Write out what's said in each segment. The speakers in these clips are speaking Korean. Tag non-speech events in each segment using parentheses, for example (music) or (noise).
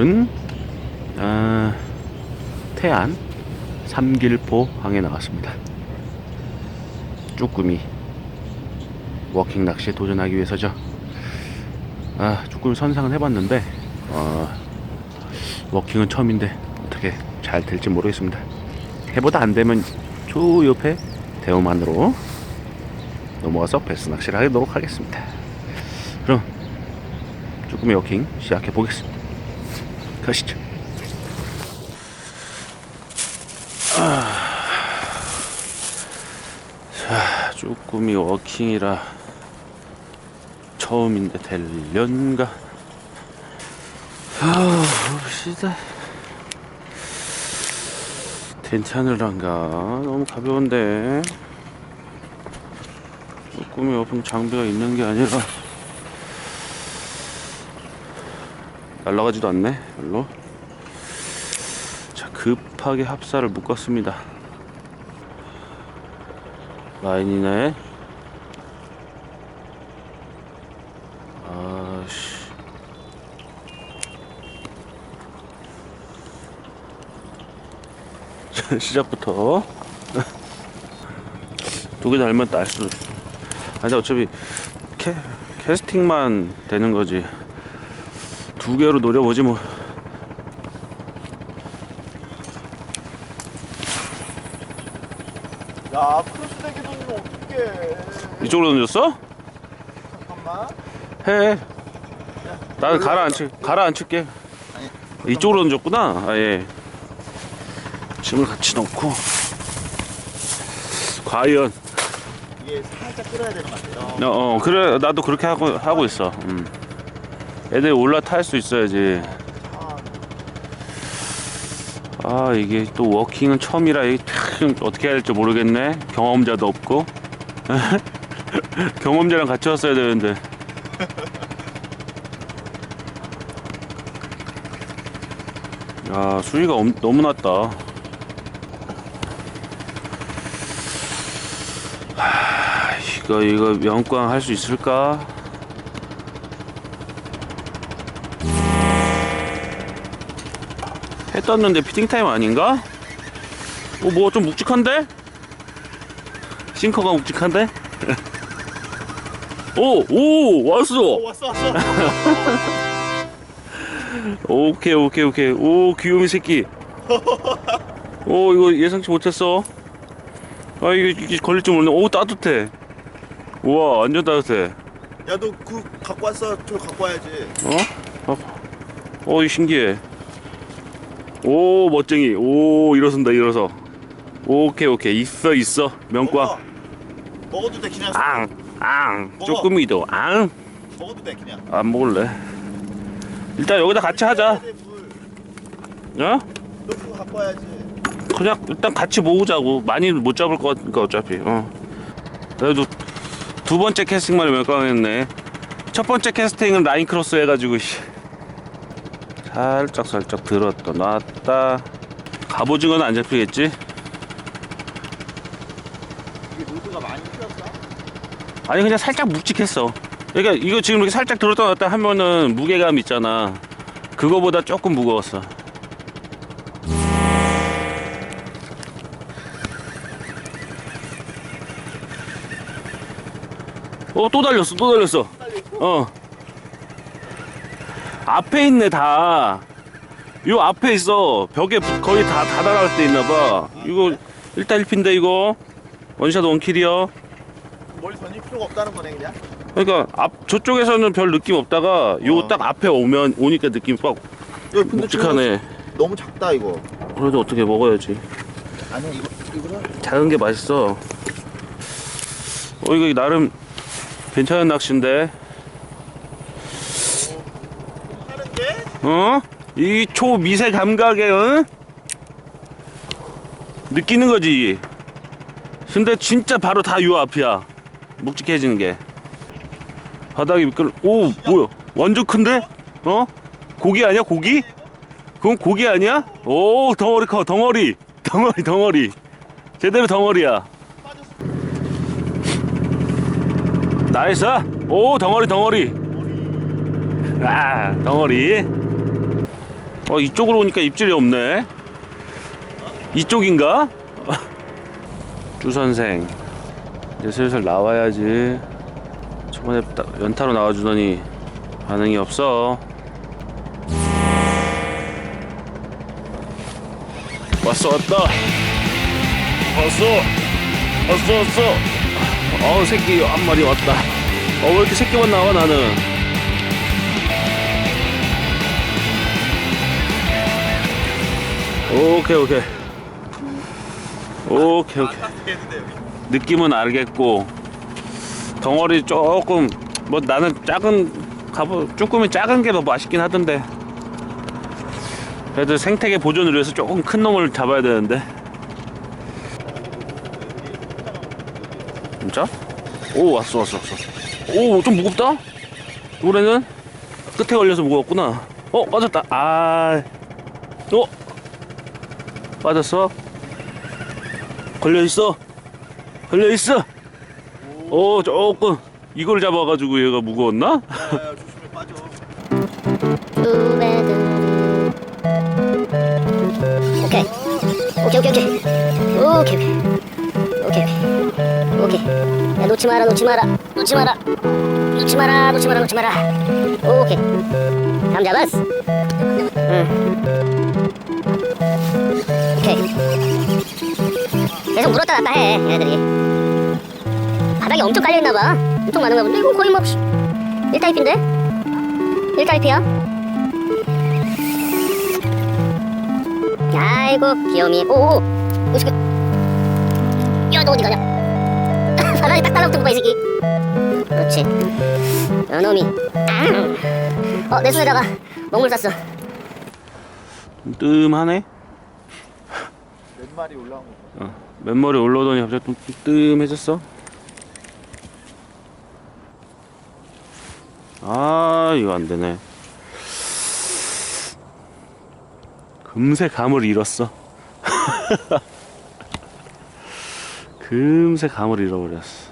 오늘은 아, 태안 삼길포 항에 나왔습니다. 쭈꾸미 워킹 낚시에 도전하기 위해서죠. 아 쭈꾸미 선상은 해봤는데 어, 워킹은 처음인데 어떻게 잘 될지 모르겠습니다. 해보다 안 되면 저 옆에 대우만으로 넘어가서 베스 낚시를 하도록 하겠습니다. 그럼 쭈꾸미 워킹 시작해 보겠습니다. 가시죠. 자, 쭈꾸미 워킹이라 처음인데 될련가? 아, 봅시다. 괜찮을란가? 너무 가벼운데. 쭈꾸미 워킹 장비가 있는 게 아니라 날라가지도 않네, 별로. 자, 급하게 합사를 묶었습니다. 라인이네. 아씨. 자, (laughs) 시작부터 (laughs) 두 개 달면 딸 수도 있어. 아니 어차피 캐, 캐스팅만 되는 거지. 두 개로 노려보지 뭐. 야 크로스 대기 돈으로 어떡해 이쪽으로 던졌어? 잠깐만 해. 나는 가라앉힐 가라앉힐게. 이쪽으로 던졌구나. 아 예. 짐을 같이 넣고. 과연. 이게 살짝 끌어야 되는 것 같아요 어, 어 그래 나도 그렇게 하고 하고 있어. 음. 애들이 올라탈 수 있어야지. 아, 아 이게 또 워킹은 처음이라 이게 참 어떻게 해야 될지 모르겠네. 경험자도 없고. (laughs) 경험자랑 같이 왔어야 되는데. 야 수위가 엄- 너무 낮다. 하, 이거 이거 명꽝 할수 있을까? 해 떴는데 피팅 타임 아닌가? 어, 뭐 좀 묵직한데? 싱커가 묵직한데? (laughs) 오, 오, 왔어. 어, 왔어 왔어 (laughs) 오케이, 오케이, 오케이. 오, 귀요미 새끼. 오, 이거 예상치 못했어. 아, 이게, 이게 걸릴 줄 모르네. 오, 따뜻해. 우와, 완전 따뜻해. 야 너 그 갖고 왔어 저 갖고 와야지 어? 어, 어, 이 신기해. 오, 멋쟁이. 오, 일어선다, 일어서. 오케이, 오케이. 있어, 있어. 먹어. 먹어도 돼 그냥 앙, 앙. 먹어. 쪼꾸미도 앙. 먹어도 돼 그냥 안 먹을래. 일단 여기다 같이 하자. 돼, 물. 어? 너 그거 갖고 와야지 그냥 일단 같이 모으자고. 많이 못 잡을 것 같으니까 어차피. 어. 그래도 두 번째 캐스팅만 명꽝했네. 첫 번째 캐스팅은 라인 크로스 해가지고 씨. 살짝 살짝 들었다 놨다. 갑오징어는 안 잡히겠지? 이게 로드가 많이 풀렸어? 아니 그냥 살짝 묵직했어. 그러니까 이거 지금 이렇게 살짝 들었다 놨다 하면은 무게감 있잖아. 그거보다 조금 무거웠어. 어 또 달렸어 또 달렸어. 어. 앞에 있네 다. 요 앞에 있어. 벽에 부- 거의 다 다다갈 때 있나 봐. 이거 1달 1피인데 이거. 원샷 원킬이요. 멀리 던질 필요가 없다는 거네 그냥 그러니까 앞 저쪽에서는 별 느낌 없다가 요 어. 딱 앞에 오면 오니까 느낌 빡야 근데 묵직하네. 너무 작다 이거 그래도 어떻게 먹어야지. 아니야 이거 이거는 작은 게 맛있어. 어 이거 나름 괜찮은 낚시인데. 하는데 어? 이 초미세 감각에 어? 느끼는 거지. 근데 진짜 바로 다 요 앞이야. 묵직해지는 게. 바닥이 미끌. 오 뭐야? 완전 큰데? 어? 고기 아니야 고기? 그건 고기 아니야? 오 덩어리 커 덩어리 덩어리 덩어리 제대로 덩어리야. 나이스. 오 덩어리 덩어리. 아 덩어리 어 이쪽으로 오니까 입질이 없네. 이쪽인가? (laughs) 주 선생 이제 슬슬 나와야지. 저번에 딱 연타로 나와주더니 반응이 없어. 왔어 왔다. 왔어 왔어 왔어. 어 새끼 한 마리 왔다. 어 왜 이렇게 새끼만 나와 나는 오케이 오케이. 오케이 오케이. 느낌은 알겠고 덩어리 조금 뭐 나는 작은 가보 쭈꾸미 작은 게 더 맛있긴 하던데. 그래도 생태계 보존을 위해서 조금 큰 놈을 잡아야 되는데. 진짜? 오 왔어 왔어 왔어. 오 좀 무겁다? 올해는? 끝에 걸려서 무겁구나. 어 빠졌다. 아. 어? 빠졌어? 걸려있어? 걸려있어? 오, 오 조금. 이걸 잡아가지고 얘가 무거웠나? 야, 조심해 빠져 오케이 오케이. 오케이 오케이. 오케이 오케이. 오케이. 야 놓지 마라 놓지 마라. 놓지 마라. 놓지 마라 놓지 마라 놓지 마라. 오케이. 감 잡았어. 응. 계속 물었다 놨다 해 얘네들이. 바닥에 엄청 깔려있나봐. 엄청 많은가 본데 이거 거의 뭐 1타입인데? 1타입이야? 아이고 귀여움이 오오. 오시그 야너 어디 가냐? (laughs) 바닥에 딱 달라붙은 거봐 이 새끼. 그렇지. 요놈이. 어내 손에다가 먹물 쌌어. 좀 뜸하네? 몇 마리 올라온 거. 어, 맨머리 올라오더니 갑자기 좀 뜸해졌어? 아 이거 안되네. 금세 감을 잃었어. (laughs) 금세 감을 잃어버렸어.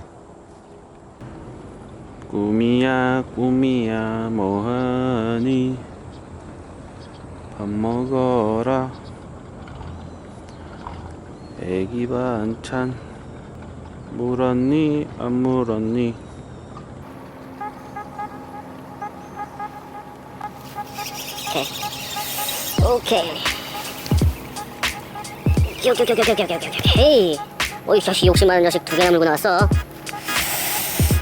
꿈이야 꿈이야 뭐하니? 밥 먹어라 애기 반찬. 물었니? 안 물었니? 오케이. 오케이 오이 자식 욕심 많은 자식 두 개나 물고 나왔어.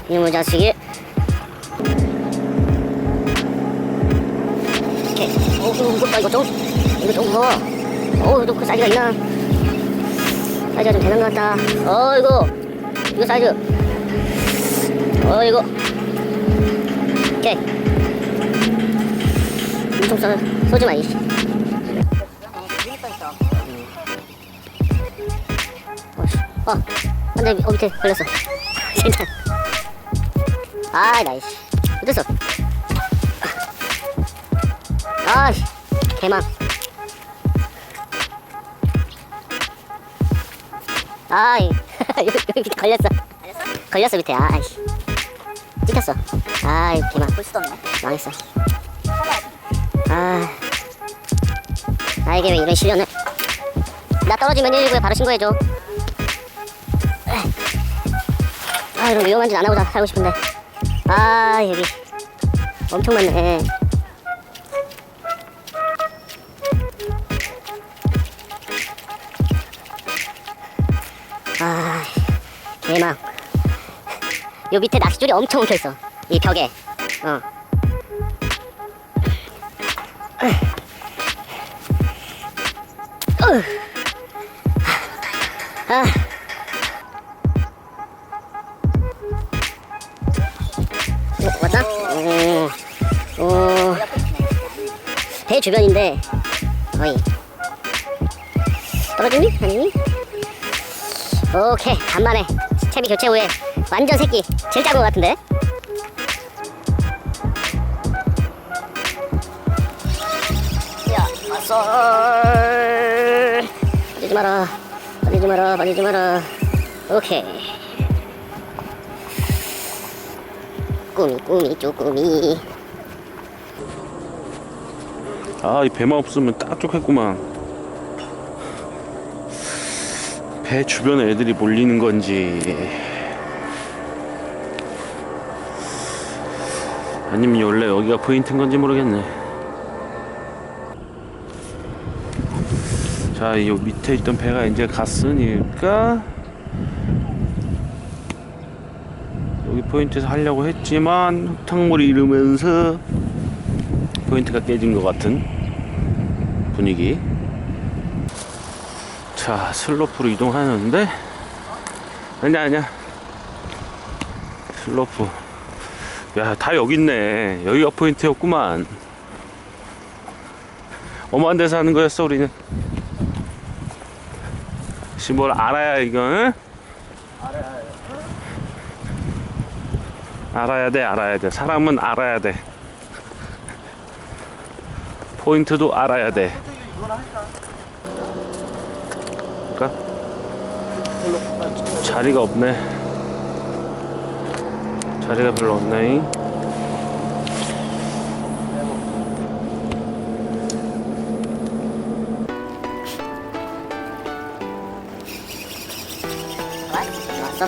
이놈의 자식이. 오케이. 어, 오 이거 좀 이거 좀 무거워 오또그 사이가 있나? 사이즈가 좀 되는 것 같다 어 이거 이거 사이즈 어 이거 오케이 엄청 써 쏘지 마 이씨 어, 안돼 어 밑에 걸렸어. (laughs) 아, 나이스. 어땠어? 아, 씨. 개망. 아, 이 여기 여기 밑에 걸렸어. 걸렸어 밑에. 아, 씨. 찍혔어. 아, 이 개망. 볼 수도 없네. 망했어. 아, 나에게 왜 이런 시련을? 나 떨어지면 119에 바로 신고해줘. 아 이런 위험한 짓 안 하고 다 살고 싶은데 아 여기 엄청 많네 개망 요 밑에 낚싯줄이 엄청 엉켜있어 이 벽에 어 으. 아. 어, 왔다? 오, 오. 배 주변인데, 어이. 떨어지니? 아니니? 오케이, 간만에. 채비 교체 후에 완전 새끼. 제일 작은 것 같은데? 야, 왔어. 빠지지 마라. 빠지지 마라, 빠지지 마라. 오케이. 꾸미 꾸미 쪼꾸미 아, 이 배만 없으면 딱 좋겠구만. 배 주변에 애들이 몰리는 건지. 아니면 원래 여기가 포인트인 건지 모르겠네. 자, 이 밑에 있던 배가 이제 갔으니까 여기 포인트에서 하려고 했지만 흙탕물이 이르면서 포인트가 깨진 것 같은 분위기. 자, 슬로프로 이동하는데 아니야, 아니야. 슬로프. 야, 다 여기 있네. 여기가 포인트였구만. 어마한 데서 하는 거였어, 우리는. 혹시 뭘 알아야 응? 알아야 돼, 알아야 돼. 사람은 알아야 돼. 포인트도 알아야 돼. 그러니까 자리가 없네. 자리가 별로 없네. 왔어?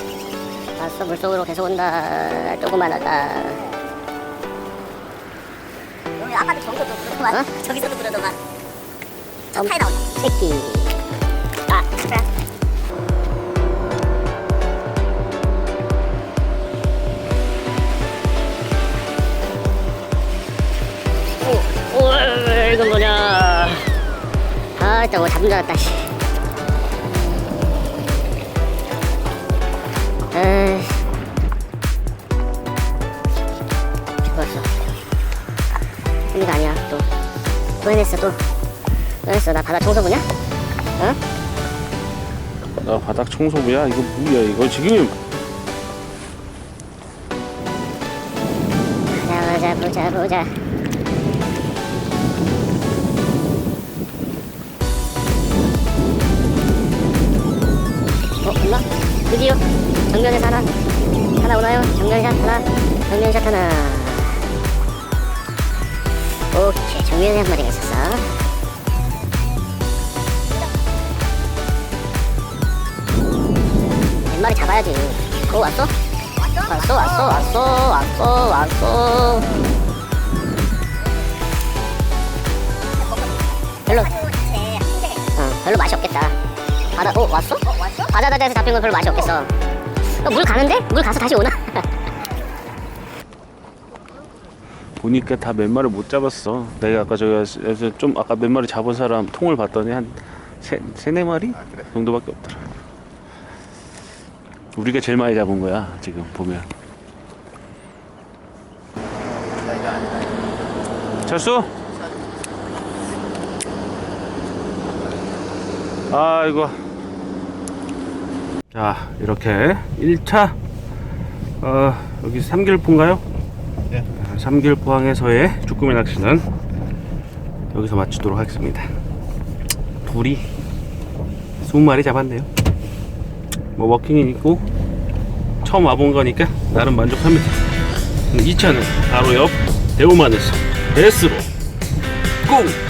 왔어. 물속으로 계속 온다. 조그만하다 여기 아까도 저기서도 그러더만 어? 저기서도 그러더만. 저 엄- 타이 나온다 새끼. 아 그래 이건 뭐냐 아 일단 뭐 잡은 줄 알았다 씨. 에이 죽었어 흥미가 아니야 또또 해냈어 또또 해냈어 나 바다 청소부냐? 어? 나 바닥 청소부야? 이거 뭐야? 이거 지금 보자 보자 보자 보자 어 엄마 드디어 정면에서 하나? 하나 오나요? 정면샷 하나? 정면샷 하나. 오케이 정면에 한 마리가 있었어. 몇 마리 잡아야지. 어 왔어? 왔어 왔어 왔어 왔어 왔어. 별로 어, 별로 맛이 없겠다 바다 어 왔어? 바다다에서 잡힌 건 별로 맛이 없겠어 어, 물 가는데? 물 가서 다시 오나? (laughs) 보니까 다 몇 마리 못 잡았어. 내가 아까 저기서 좀 아까 몇 마리 잡은 사람 통을 봤더니 한 세, 세네 마리 정도밖에 없더라. 우리가 제일 많이 잡은 거야 지금 보면. 철수? 아이고. 자 이렇게 1차 어, 여기 삼길포인가요? 네. 삼길포항에서의 주꾸미 낚시는 여기서 마치도록 하겠습니다. 둘이 20마리 잡았네요. 뭐 워킹이 있고 처음 와본 거니까 나름 만족합니다. 2차는 바로 옆 대우만에서 베스로 고!